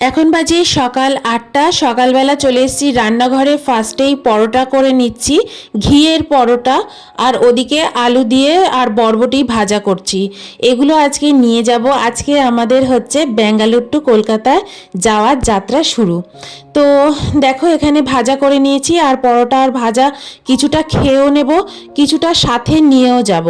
এখন বাজে সকাল আটটা। সকালবেলা চলে এসেছি রান্নাঘরে। ফার্স্টেই পরোটা করে নিচ্ছি, ঘিয়ের পরোটা আর ওদিকে আলু দিয়ে আর বরবটি ভাজা করছি। এগুলো আজকে নিয়ে যাব। আজকে আমাদের হচ্ছে ব্যাঙ্গালোর টু কলকাতায় যাওয়ার যাত্রা শুরু। তো দেখো, এখানে ভাজা করে নিয়েছি আর পরোটা আর ভাজা কিছুটা খেয়েও নেব, কিছুটা সাথে নিয়েও যাব।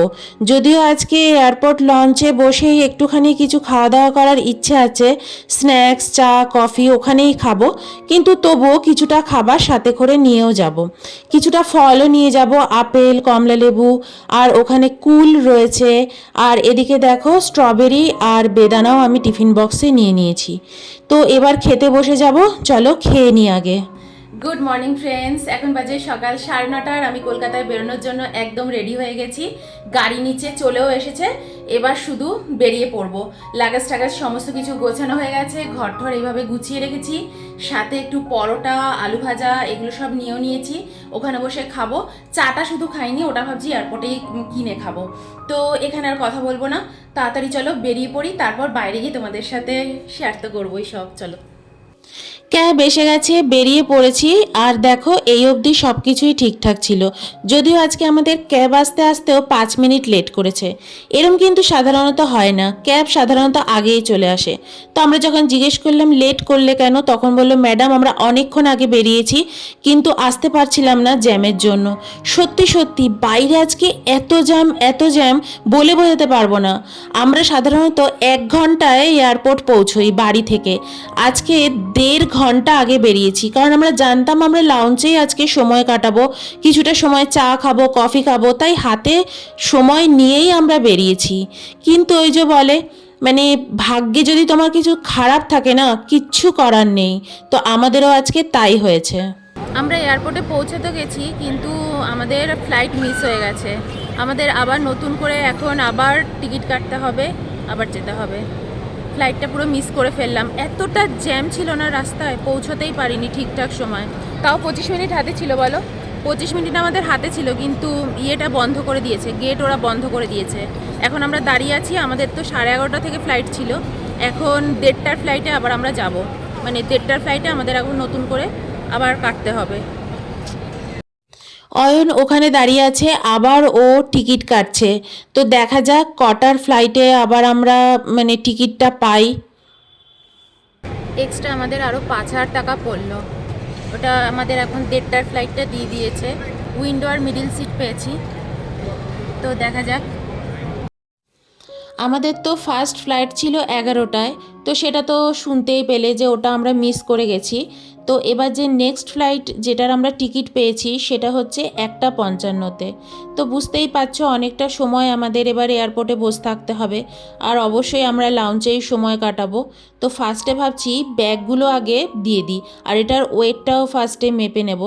যদিও আজকে এয়ারপোর্ট লঞ্চে বসেই একটুখানি কিছু খাওয়া দাওয়া করার ইচ্ছে আছে, স্ন্যাক্স, চা কফি ওখানেই খাব, কিন্তু তবুও কিছুটা খাবার সাথে করে নিয়েও যাব। কিছুটা ফলও নিয়ে যাব, আপেল, কমলা লেবু, আর ওখানে কুল রয়েছে। আর এদিকে দেখো স্ট্রবেরি আর বেদানাও আমি টিফিন বক্সে নিয়ে নিয়েছি। তো এবার খেতে বসে যাব, চলো খেয়ে নিই আগে। গুড মর্নিং ফ্রেন্ডস এখন বাজে সকাল সাড়ে নটার আমি কলকাতায় বেরোনোর জন্য একদম রেডি হয়ে গেছি। গাড়ি নিচে চলেও এসেছে। এবার শুধু বেরিয়ে পড়ব। লাগাজ টাগাজ সমস্ত কিছু গোছানো হয়ে গেছে। ঘর ঠর এইভাবে গুছিয়ে রেখেছি। সাথে একটু পরোটা, আলু ভাজা, এগুলো সব নিয়েও নিয়েছি। ওখানে বসে খাব। চাটা শুধু খাইনি, ওটা ভাবছি এয়ারপোর্টেই কিনে খাব। তো এখানে আর কথা বলব না। তাড়াতাড়ি চলো, বেরিয়ে পড়ি। তারপর বাইরে গিয়ে তোমাদের সাথে শেয়ার তো করবোই সব। চলো। ক্যাব এসে গেছে, বেরিয়ে পড়েছি। আর দেখো, এই অবধি সব কিছুই ঠিকঠাক ছিল। যদিও আজকে আমাদের ক্যাব আসতে আসতেও পাঁচ মিনিট লেট করেছে। এরম কিন্তু সাধারণত হয় না। ক্যাব সাধারণত আগেই চলে আসে। তো আমরা যখন জিজ্ঞেস করলাম, লেট করলে কেন? তখন বলল, ম্যাডাম, আমরা অনেকক্ষণ আগে বেরিয়েছি, কিন্তু আসতে পারছিলাম না জ্যামের জন্য। সত্যি সত্যি, বাইরে আজকে এত জ্যাম এত জ্যাম, বলে বোঝাতে পারব না। আমরা সাধারণত এক ঘন্টায় এয়ারপোর্ট পৌঁছোই বাড়ি থেকে। আজকে দেড় ঘণ্টা আগে বেরিয়েছি। কারণ আমরা জানতাম আমরা লাউঞ্চেই আজকে সময় কাটাবো, কিছুটা সময় চা খাব কফি খাব, তাই হাতে সময় নিয়েই আমরা বেরিয়েছি। কিন্তু ওই যে বলে মানে ভাগ্যে যদি তোমার কিছু খারাপ থাকে না, কিচ্ছু করার নেই। তো আমাদেরও আজকে তাই হয়েছে। আমরা এয়ারপোর্টে পৌঁছে তো গেছি, কিন্তু আমাদের ফ্লাইট মিস হয়ে গেছে। আমাদের আবার নতুন করে এখন আবার টিকিট কাটতে হবে, আবার যেতে হবে। ফ্লাইটটা পুরো মিস করে ফেললাম। এতটা জ্যাম ছিল না রাস্তায়, পৌঁছতেই পারিনি ঠিকঠাক সময়। তাও পঁচিশ মিনিট হাতে ছিল বলো? পঁচিশ মিনিট আমাদের হাতে ছিল, কিন্তু ইয়েটা বন্ধ করে দিয়েছে, গেট ওরা বন্ধ করে দিয়েছে। এখন আমরা দাঁড়িয়ে আছি, আমাদের তো সাড়ে এগারোটা থেকে ফ্লাইট ছিল। এখন দেড়টার ফ্লাইটে আবার আমরা যাব। মানে দেড়টার ফ্লাইটে আমাদের এখন নতুন করে আবার কাটতে হবে। অয়ন ওখানে দাঁড়িয়ে আছে আবার ও টিকিট কাটছে। তো দেখা যাক কটার ফ্লাইটে আবার আমরা মানে টিকিটটা পাই। এক্সট্রা আমাদের আরও পাঁচ হাজার টাকা পড়ল। ওটা আমাদের এখন দেড়টার ফ্লাইটটা দিয়ে দিয়েছে। উইন্ডো আর মিডিল সিট পেয়েছি। তো দেখা যাক। আমাদের তো ফার্স্ট ফ্লাইট ছিল এগারোটায়। তো সেটা তো শুনতেই পেলে যে ওটা আমরা মিস করে গেছি। তো এবার যে নেক্সট ফ্লাইট যেটার আমরা টিকিট পেয়েছি, সেটা হচ্ছে একটা পঞ্চান্নতে। তো বুঝতেই পারছ, অনেকটা সময় আমাদের এবার এয়ারপোর্টে বসে থাকতে হবে। আর অবশ্যই আমরা লাউঞ্চেই সময় কাটাবো। তো ফার্স্টে ভাবছি ব্যাগগুলো আগে দিয়ে দিই, আর এটার ওয়েটটাও ফার্স্টে মেপে নেব।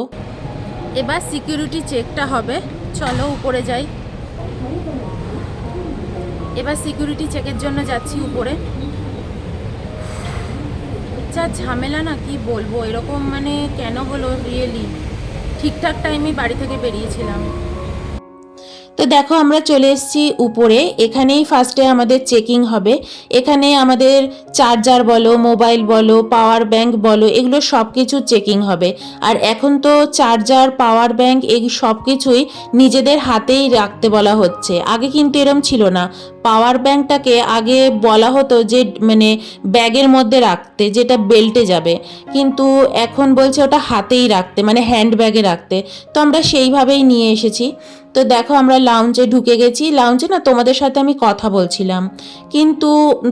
এবার সিকিউরিটি চেকটা হবে। চলো উপরে যাই। এবার সিকিউরিটি চেকের জন্য যাচ্ছি উপরে। যা ঝামেলা না কি বলব? এরকম মানে কেন হলো রিয়েলি ঠিকঠাক টাইমে বাড়ি থেকে বেরিয়েছিলাম। তো দেখো, আমরা চলে এসেছি উপরে। এখানেই ফার্স্টে আমাদের চেকিং হবে। এখানে আমাদের চার্জার বলো মোবাইল বলো পাওয়ার ব্যাংক বলো, এগুলো সব কিছু চেকিং হবে। আর এখন তো চার্জার পাওয়ার ব্যাংক এই সব কিছুই নিজেদের হাতেই রাখতে বলা হচ্ছে। আগে কিন্তু এরম ছিল না। পাওয়ার ব্যাংকটাকে আগে বলা হতো যে মানে ব্যাগের মধ্যে রাখতে, যেটা বেল্টে যাবে। কিন্তু এখন বলছে ওটা হাতেই রাখতে মানে হ্যান্ড ব্যাগে রাখতে। তো আমরা সেইভাবেই নিয়ে এসেছি। তো দেখো আমরা লাউঞ্জে ঢুকে গেছি। লাউঞ্জে না, তোমাদের সাথে আমি কথা বলছিলাম। কিন্তু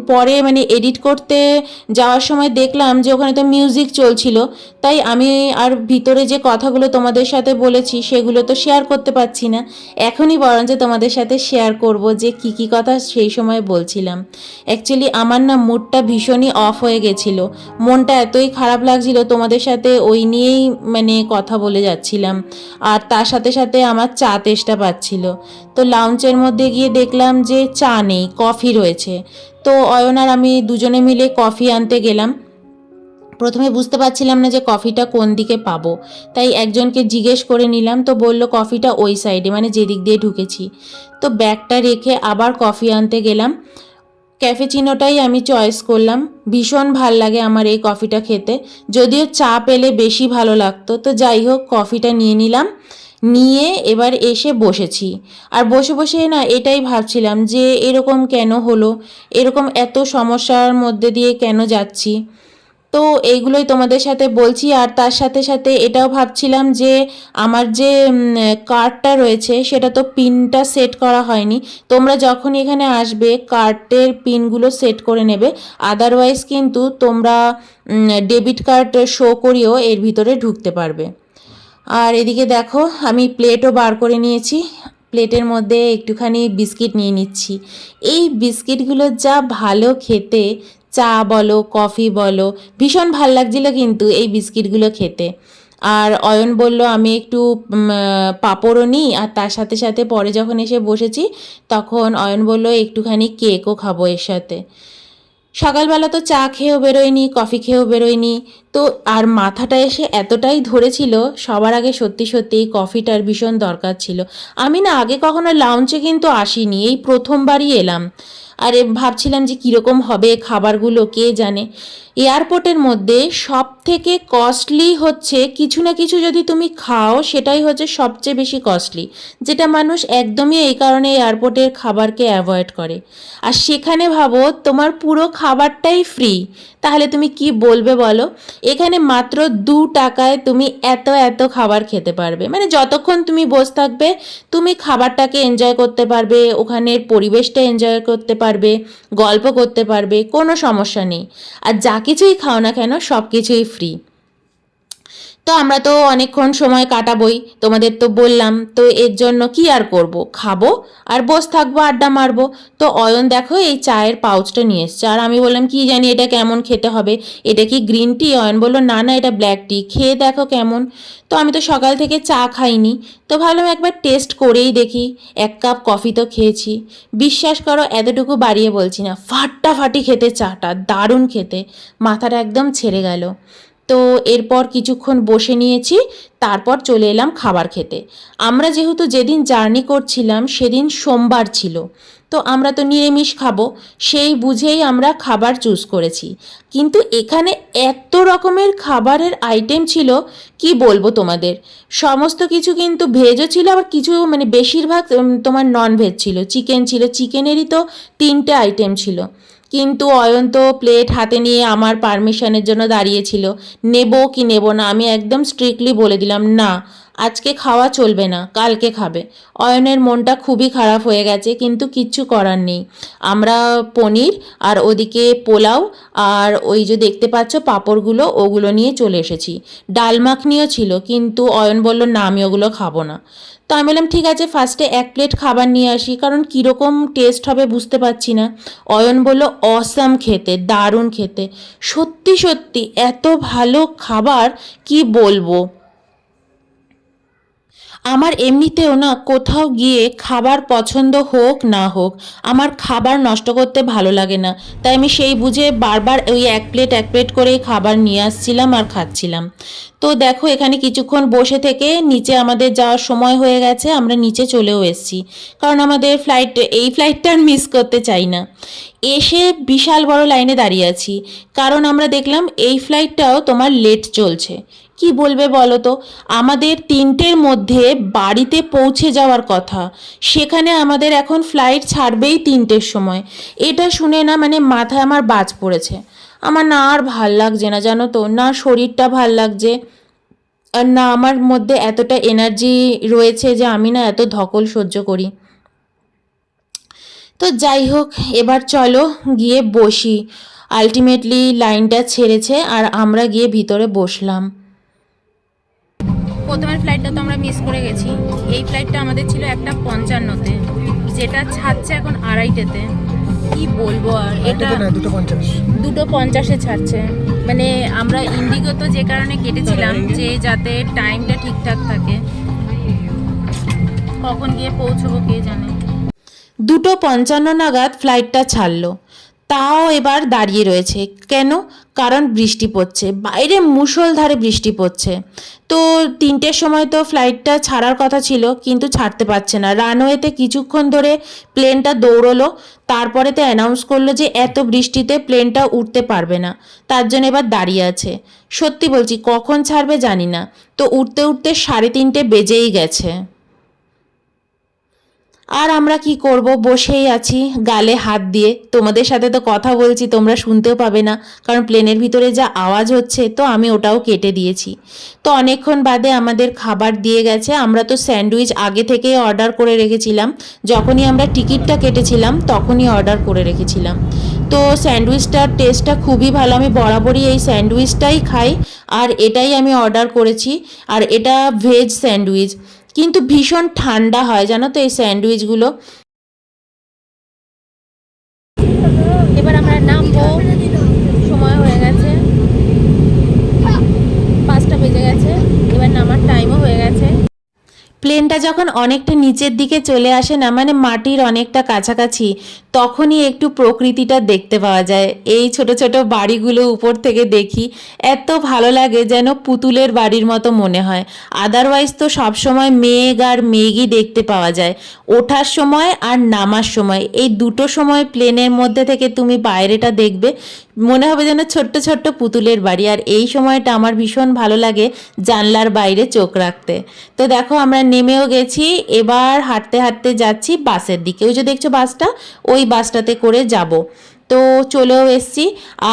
পরে মানে এডিট করতে যাওয়ার সময় দেখলাম যে, ওখানে তো মিউজিক চলছিল। তাই আমি আর ভিতরে যে কথাগুলো তোমাদের সাথে বলেছি, সেগুলো তো শেয়ার করতে পারছি না। এখনই বরঞ্চ তোমাদের সাথে শেয়ার করব যে, কি কি কথা সেই সময় বলছিলাম। অ্যাকচুয়ালি আমার না মুডটা ভীষণই অফ হয়ে গেছিল। মনটা এতই খারাপ লাগছিল তোমাদের সাথে ওই নিয়েই মানে কথা বলে যাচ্ছিলাম। আর তার সাথে সাথে আমার চা তেষ্টা পাচ্ছিল। তো লাউঞ্চের মধ্যে গিয়ে দেখলাম যে চা নেই কফি রয়েছে। তো অয়ন আর আমি দুজনে মিলে কফি আনতে গেলাম। প্রথমে বুঝতে পারছিলাম না যে কফিটা কোন দিকে পাবো। তাই একজনকে জিজ্ঞেস করে নিলাম, তো বলল কফিটা ওই সাইডে মানে যেদিক দিয়ে ঢুকেছি। তো ব্যাগটা রেখে আবার কফি আনতে গেলাম। ক্যাফেচিনোটাই আমি চয়েস করলাম। ভীষণ ভালো লাগে আমার এই কফিটা খেতে। যদিও চা পেলে বেশি ভালো লাগতো। তো যাই হোক, কফিটা নিয়ে নিলাম। নিয়ে এবার এসে বসেছি। আর বসে বসে না এটাই ভাবছিলাম যে এরকম কেন হলো? এরকম এত সমস্যার মধ্যে দিয়ে কেন যাচ্ছি? তো এইগুলোই তোমাদের সাথে বলছি। আর তার সাথে সাথে এটাও ভাবছিলাম যে, আমার যে কার্ডটা রয়েছে, সেটা তো পিনটা সেট করা হয়নি। তোমরা যখন এখানে আসবে, কার্ডের পিনগুলো সেট করে নেবে। আদারওয়াইজ কিন্তু তোমরা ডেবিট কার্ড শো করিয়েও এর ভিতরে ঢুকতে পারবে। আর এদিকে দেখো, আমি প্লেটও বার করে নিয়েছি। প্লেটের মধ্যে একটুখানি বিস্কিট নিয়ে নিচ্ছি। এই বিস্কিটগুলো যা ভালো খেতে চা বলো, কফি বলো, ভীষণ ভালো লাগছিল কিন্তু এই বিস্কিটগুলো খেতে। আর অয়ন বলল, আমি একটু পাঁপড়ও নিই। আর তার সাথে সাথে পরে যখন এসে বসেছি, তখন অয়ন বলল, একটুখানি কেকও খাব এর সাথে। সকালবেলা তো চা খেয়েও বেরোয়নি, কফি খেয়েও বেরোয়নি। তো আর মাথাটা এসে এতটাই ধরেছিল, সবার আগে সত্যি সত্যি এই কফিটার ভীষণ দরকার ছিল। আমি না আগে কখনো লাউঞ্চে কিন্তু আসিনি, এই প্রথমবারই এলাম। আর ভাবছিলাম যে কীরকম হবে খাবারগুলো কে জানে। এয়ারপোর্টের মধ্যে সব থেকে কস্টলি হচ্ছে কিছু না কিছু যদি তুমি খাও, সেটাই হচ্ছে সবচেয়ে বেশি কস্টলি যেটা মানুষ একদমই এই কারণে এয়ারপোর্টের খাবারকে অ্যাভয়েড করে। আর সেখানে ভাবো, তোমার পুরো খাবারটাই ফ্রি তাহলে তুমি কি বলবে বলো? এখানে মাত্র দু টাকায় তুমি এত এত খাবার খেতে পারবে। মানে যতক্ষণ তুমি বসে থাকবে, তুমি খাবারটাকে এনজয় করতে পারবে, ওখানের পরিবেশটা এনজয় করতে পারবে, গল্প করতে পারবে, কোনো সমস্যা নেই। আর যা কিছুই খাও না কেন সব কিছুই ফ্রি তো আমরা তো অনেকক্ষণ সময় কাটাবোই, তোমাদের তো বললাম, তো এর জন্য কি আর করব? খাব আর বস থাকব, আড্ডা মারবো। তো অয়ন দেখো এই চায়ের পাউচটা নিয়ে এসছে। আর আমি বললাম, কি জানি এটা কেমন খেতে হবে? এটা কি গ্রিন টি? অয়ন বলল, না না, এটা ব্ল্যাক টি। খেয়ে দেখো কেমন। তো আমি তো সকাল থেকে চা খাইনি। তো ভাবলাম একবার টেস্ট করেই দেখি। এক কাপ কফি তো খেয়েছি। বিশ্বাস করো, এতটুকু বাড়িয়ে বলছি না, ফাটাফাটি খেতে চাটা, দারুণ খেতে। মাথাটা একদম ছেড়ে গেল। তো এরপর কিছুক্ষণ বসে নিয়েছি, তারপর চলে এলাম খাবার খেতে। আমরা যেহেতু যেদিন জার্নি করছিলাম সেদিন সোমবার ছিল। তো আমরা তো নিরামিষ খাব, সেই বুঝেই আমরা খাবার চুজ করেছি। কিন্তু এখানে এত রকমের খাবারের আইটেম ছিল, কি বলব তোমাদের? সমস্ত কিছু কিন্তু ভেজও ছিল, আবার কিছু মানে বেশিরভাগ তোমার নন ভেজ ছিল। চিকেন ছিল চিকেনেরই তো তিনটে আইটেম ছিল। কিন্তু অয়ন্ত প্লেট হাতে নিয়ে আমার পারমিশনের জন্য দাঁড়িয়েছিল। নেব কি নেব না? আমি একদম স্ট্রিক্টলি বলে দিলাম, না। আজকে খাওয়া চলবে না, কালকে খাবে। অয়নের মনটা খুবই খারাপ হয়ে গেছে, কিন্তু কিচ্ছু করার নেই। আমরা পনির আর ওদিকে পোলাও আর ওই যে দেখতে পাচ্ছ পাঁপড়গুলো, ওগুলো নিয়ে চলে এসেছি। ডাল মাখনিও ছিল, কিন্তু অয়ন বলল, না, আমি ওগুলো খাব না। তো আমি বললাম, ঠিক আছে ফার্স্টে এক প্লেট খাবার নিয়ে আসি, কারণ কীরকম টেস্ট হবে বুঝতে পারছি না। অয়ন বলল অসাম খেতে, দারুণ খেতে। সত্যি সত্যি, এত ভালো খাবার, কি বলব? আমার এমনিতেও না কোথাও গিয়ে খাবার পছন্দ হোক না হোক, আমার খাবার নষ্ট করতে ভালো লাগে না। তাই আমি সেই বুঝে বারবার ওই এক প্লেট এক প্লেট করেই খাবার নিয়ে আসছিলাম আর খাচ্ছিলাম। তো দেখো, এখানে কিছুক্ষণ বসে থেকে নিচে আমাদের যাওয়ার সময় হয়ে গেছে, আমরা নিচে চলেও এসেছি। কারণ আমাদের ফ্লাইট এই ফ্লাইটটা আর মিস করতে চাই না। এসে বিশাল বড় লাইনে দাঁড়িয়ে আছি। কারণ আমরা দেখলাম এই ফ্লাইটটাও তোমার লেট চলছে। কি বলবে বলো তো? আমাদের তিনটের মধ্যে বাড়িতে পৌঁছে যাওয়ার কথা। সেখানে আমাদের এখন ফ্লাইট ছাড়বেই তিনটের সময়। এটা শুনে না মানে মাথায় আমার বাজ পড়েছে। আমার না আর ভালো লাগছে না, জানো তো? না শরীরটা ভালো লাগছে। আর না আমার মধ্যে এতটা এনার্জি রয়েছে যে আমি না এত ধকল সহ্য করি। তো যাই হোক, এবার চলো গিয়ে বসি। আলটিমেটলি লাইনটা ছেড়েছে আর আমরা গিয়ে ভিতরে বসলাম। প্রথমের ফ্লাইটটা তো আমরা মিস করে গেছি। এই ফ্লাইটটা আমাদের ছিল একটা পঞ্চান্নতে, যেটা ছাড়ছে এখন আড়াইটেতে। কি বলব আর? এটা দুটো দুটো পঞ্চাশ। দুটো পঞ্চাশে ছাড়ছে। মানে আমরা ইন্ডিগো তো যে কারণে কেটেছিলাম যে যাতে টাইমটা ঠিকঠাক থাকে। কখন গিয়ে পৌঁছবো কে জানে? দুটো পঞ্চান্ন নাগাদ ফ্লাইটটা ছাড়লো। তাও এবার দাঁড়িয়ে রয়েছে। কেন? কারণ বৃষ্টি পড়ছে। বাইরে মুষলধারে বৃষ্টি পড়ছে। তো তিনটের সময় তো ফ্লাইটটা ছাড়ার কথা ছিল, কিন্তু ছাড়তে পারছে না। রানওয়েতে কিছুক্ষণ ধরে প্লেনটা দৌড়লো। তারপরে তো অ্যানাউন্স করল যে এত বৃষ্টিতে প্লেনটা উঠতে পারবে না। তার জন্য এবার দাঁড়িয়ে আছে। সত্যি বলছি, কখন ছাড়বে জানি না। তো উঠতে উঠতে সাড়ে তিনটে বেজেই গেছে। আর আমরা কি করব? বসেই আছি, গালে হাত দিয়ে। তোমাদের সাথে তো কথা বলছি, তোমরা শুনতেও পাবে না। কারণ প্লেনের ভিতরে যা আওয়াজ হচ্ছে, তো আমি ওটাও কেটে দিয়েছি। তো অনেকক্ষণ বাদে আমাদের খাবার দিয়ে গেছে। আমরা তো স্যান্ডউইচ আগে থেকেই অর্ডার করে রেখেছিলাম। যখনই আমরা টিকিটটা কেটেছিলাম, তখনই অর্ডার করে রেখেছিলাম। তো স্যান্ডউইচটার টেস্টটা খুবই ভালো। আমি বরাবরই এই স্যান্ডউইচটাই খাই। আর এটাই আমি অর্ডার করেছি। আর এটা ভেজ স্যান্ডউইচ। কিন্তু ভীষণ ঠান্ডা হয় জানো তো এই স্যান্ডউইচগুলো এবার আমরা নামবো সময় হয়ে গেছে পাঁচটা বেজে গেছে এবার নামার টাইমও হয়ে গেছে প্লেনটা যখন অনেকটা নিচের দিকে চলে আসে না মানে মাটির অনেকটা কাছাকাছি, তখনই একটু প্রকৃতিটা দেখতে পাওয়া যায়। এই ছোট ছোট বাড়িগুলো উপর থেকে দেখি, এত ভালো লাগে যেন পুতুলের বাড়ির মতো মনে হয়। আদারওয়াইজ তো সবসময় মেঘ আর মেঘই দেখতে পাওয়া যায়। ওঠার সময় আর নামার সময়, এই দুটো সময় প্লেনের মধ্যে থেকে তুমি বাইরেটা দেখবে মনে হবে যেন ছোট্ট ছোট্ট পুতুলের বাড়ি, আর এই সময়টা আমার ভীষণ ভালো লাগে জানলার বাইরে চোখ রাখতে। তো দেখো, আমরা নেমেও গেছি, এবার হাঁটতে হাঁটতে যাচ্ছি বাসের দিকে। ওই যে দেখছ বাসটা? ওই বাসটাতে করে যাব। তো চলেও এসছি,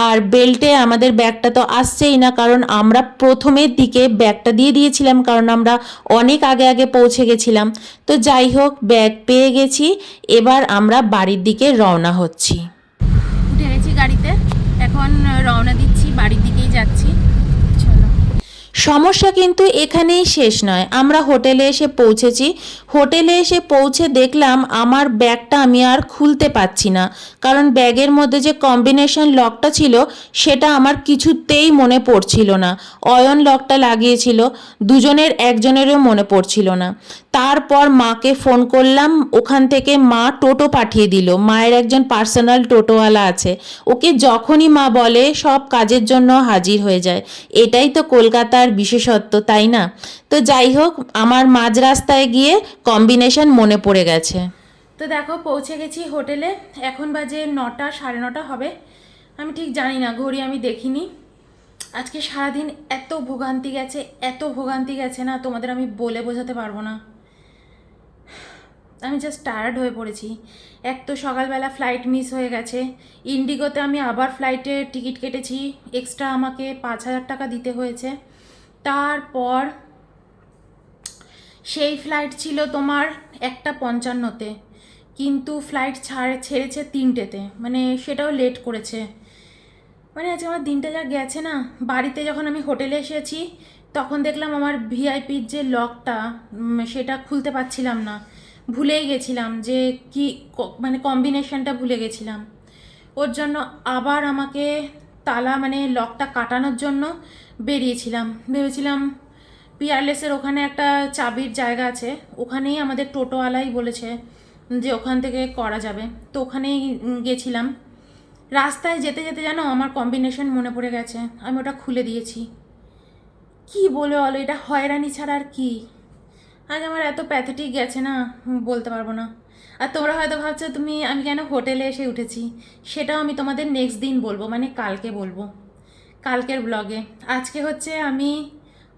আর বেল্টে আমাদের ব্যাগটা তো আসছেই না, কারণ আমরা প্রথমের দিকে ব্যাগটা দিয়ে দিয়েছিলাম, কারণ আমরা অনেক আগে আগে পৌঁছে গেছিলাম। তো যাই হোক, ব্যাগ পেয়ে গেছি, এবার আমরা বাড়ির দিকে রওনা হচ্ছি। উঠে গেছি গাড়িতে। এখন রওনা দিচ্ছি, বাড়ির দিকেই যাচ্ছি। সমস্যা কিন্তু এখানেই শেষ নয়। আমরা হোটেলে এসে পৌঁছেছি। হোটেলে এসে পৌঁছে দেখলাম আমার ব্যাগটা আমি আর খুলতে পারছি না। কারণ ব্যাগের মধ্যে যে কম্বিনেশন লকটা ছিল, সেটা আমার কিছুতেই মনে পড়ছিল না। অয়ন লকটা লাগিয়েছিল। দুজনের একজনেরও মনে পড়ছিল না। তারপর মাকে ফোন করলাম। ওখান থেকে মা টোটো পাঠিয়ে দিল। মায়ের একজন পার্সোনাল টোটোওয়ালা আছে। ওকে যখনই মা বলে, সব কাজের জন্য হাজির হয়ে যায়। এটাই তো কলকাতার বিশেষত্ব, তাই না? তো যাই হোক, আমার মাঝ রাস্তায় গিয়ে কম্বিনেশন মনে পড়ে গেছে। তো দেখো, পৌঁছে গেছি হোটেলে। এখন বাজে নটা, সাড়ে নটা হবে। আমি ঠিক জানি না, ঘড়ি আমি দেখিনি। আজকে সারাদিন এত ভোগান্তি গেছে, এত ভোগান্তি গেছে না, তোমাদের আমি বলে বোঝাতে পারব না। আমি জাস্ট টায়ার্ড হয়ে পড়েছি। এক তো সকালবেলা ফ্লাইট মিস হয়ে গেছে। ইন্ডিগোতে আমি আবার ফ্লাইটে টিকিট কেটেছি। এক্সট্রা আমাকে পাঁচ হাজার টাকা দিতে হয়েছে। তারপর সেই ফ্লাইট ছিল তোমার একটা পঞ্চান্নতে। কিন্তু ফ্লাইট ছাড়, ছেড়েছে তিনটেতে। মানে সেটাও লেট করেছে। মানে আজকে আমার দিনটা যা গেছে না, বাড়িতে যখন আমি হোটেলে এসেছি, তখন দেখলাম আমার ভিআইপির যে লকটা সেটা খুলতে পারছিলাম না। ভুলেই গেছিলাম যে কি মানে কম্বিনেশনটা ভুলে গেছিলাম। ওর জন্য আবার আমাকে তালা মানে লকটা কাটানোর জন্য বেরিয়েছিলাম। ভেবেছিলাম পিয়ারলেসের ওখানে একটা চাবির জায়গা আছে, ওখানেই আমাদের টোটোওয়ালাই বলেছে যে ওখান থেকে করা যাবে। তো ওখানেই গেছিলাম। রাস্তায় যেতে যেতে জানো আমার কম্বিনেশন মনে পড়ে গেছে, আমি ওটা খুলে দিয়েছি। কি বলে বলো, এটা হয়রানি ছাড়া আর কি? আজ আমার এত প্যাথেটিক গেছে না বলতে পারব না। আর তোমরা হয়তো ভাবছ, তুমি, আমি কেন হোটেলে এসে উঠেছি? সেটাও আমি তোমাদের নেক্সট দিন বলব মানে কালকে বলব। কালকের ব্লগে আজকে হচ্ছে আমি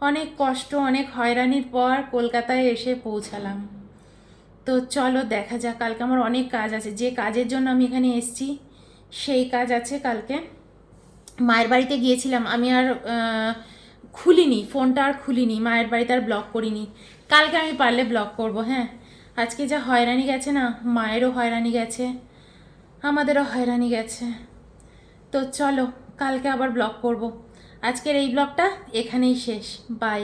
অনেক কষ্ট, অনেক হয়রানির পর কলকাতায় এসে পৌঁছালাম। তো চলো দেখা যাক, কালকে আমার অনেক কাজ আছে। যে কাজের জন্য আমি এখানে এসেছি, সেই কাজ আছে কালকে। মায়ের বাড়িতে গিয়েছিলাম, আমি আর খুলিনি, ফোনটা আর খুলিনি, মায়ের বাড়িতে আর ব্লক করিনি। কালকে আমি পারলে ব্লগ করব হ্যাঁ। আজকে যা হয়রানি গেছে না, মায়েরও হয়রানি গেছে, আমাদেরও হয়রানি গেছে। তো চলো, কালকে আবার ব্লগ করব। আজকের এই ব্লগটা এখানেই শেষ। বাই